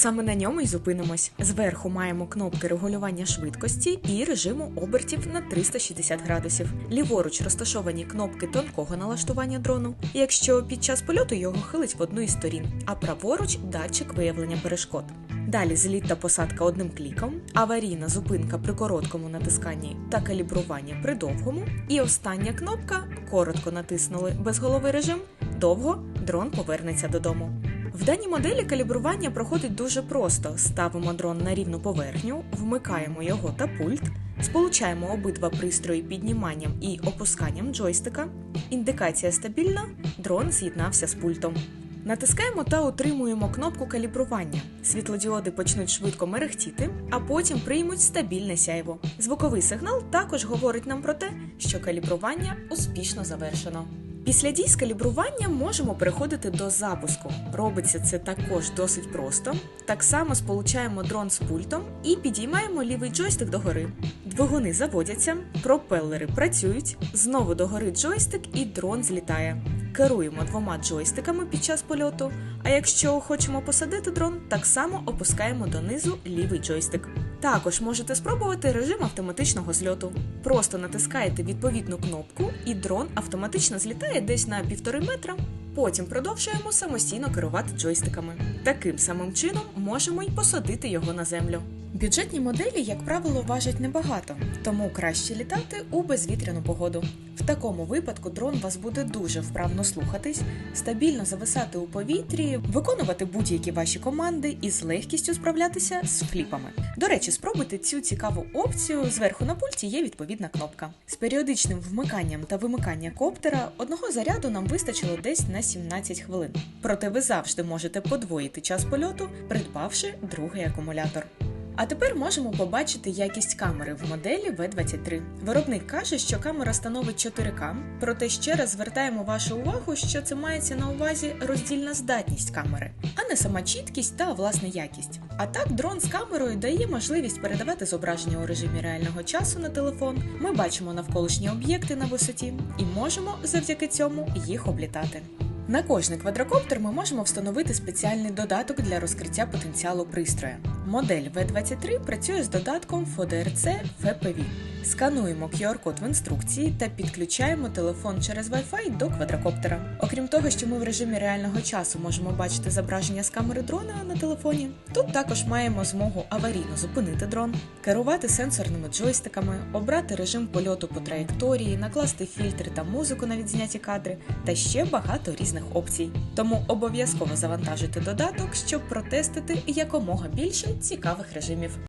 Саме на ньому й зупинимось. Зверху маємо кнопки регулювання швидкості і режиму обертів на 360 градусів. Ліворуч розташовані кнопки тонкого налаштування дрону, якщо під час польоту його хилить в одну із сторін, а праворуч датчик виявлення перешкод. Далі зліт та посадка одним кліком, аварійна зупинка при короткому натисканні та калібрування при довгому. І остання кнопка коротко натиснули безголовий режим, довго дрон повернеться додому. В даній моделі калібрування проходить дуже просто: ставимо дрон на рівну поверхню, вмикаємо його та пульт, сполучаємо обидва пристрої підніманням і опусканням джойстика. Індикація стабільна, дрон з'єднався з пультом. Натискаємо та утримуємо кнопку калібрування. Світлодіоди почнуть швидко мерехтіти, а потім приймуть стабільне сяйво. Звуковий сигнал також говорить нам про те, що калібрування успішно завершено. Після дій з можемо переходити до запуску. Робиться це також досить просто. Так само сполучаємо дрон з пультом і підіймаємо лівий джойстик догори. Двигуни заводяться, пропелери працюють, знову догори джойстик і дрон злітає. Керуємо двома джойстиками під час польоту. А якщо хочемо посадити дрон, так само опускаємо донизу лівий джойстик. Також можете спробувати режим автоматичного зльоту. Просто натискаєте відповідну кнопку, і дрон автоматично злітає десь на півтори метра. Потім продовжуємо самостійно керувати джойстиками. Таким самим чином можемо й посадити його на землю. Бюджетні моделі, як правило, важать небагато, тому краще літати у безвітряну погоду. В такому випадку дрон вас буде дуже вправно слухатись, стабільно зависати у повітрі, виконувати будь-які ваші команди і з легкістю справлятися з фліпами. До речі, спробуйте цю цікаву опцію. Зверху на пульті є відповідна кнопка. З періодичним вмиканням та вимиканням коптера одного заряду нам вистачило десь на 17 хвилин. Проте ви завжди можете подвоїти час польоту, придбавши другий акумулятор. А тепер можемо побачити якість камери в моделі V23. Виробник каже, що камера становить 4К, проте ще раз звертаємо вашу увагу, що це мається на увазі роздільна здатність камери, а не сама чіткість та власне якість. А так, дрон з камерою дає можливість передавати зображення у режимі реального часу на телефон. Ми бачимо навколишні об'єкти на висоті і можемо завдяки цьому їх облітати. На кожний квадрокоптер ми можемо встановити спеціальний додаток для розкриття потенціалу пристроя. Модель V23 працює з додатком FODRC FPV. Скануємо QR-код в інструкції та підключаємо телефон через Wi-Fi до квадрокоптера. Окрім того, що ми в режимі реального часу можемо бачити зображення з камери дрона на телефоні. Тут також маємо змогу аварійно зупинити дрон, керувати сенсорними джойстиками, обрати режим польоту по траєкторії, накласти фільтри та музику на відзняті кадри та ще багато різних опцій. Тому обов'язково завантажуйте додаток, щоб протестити якомога більше цікавих режимів.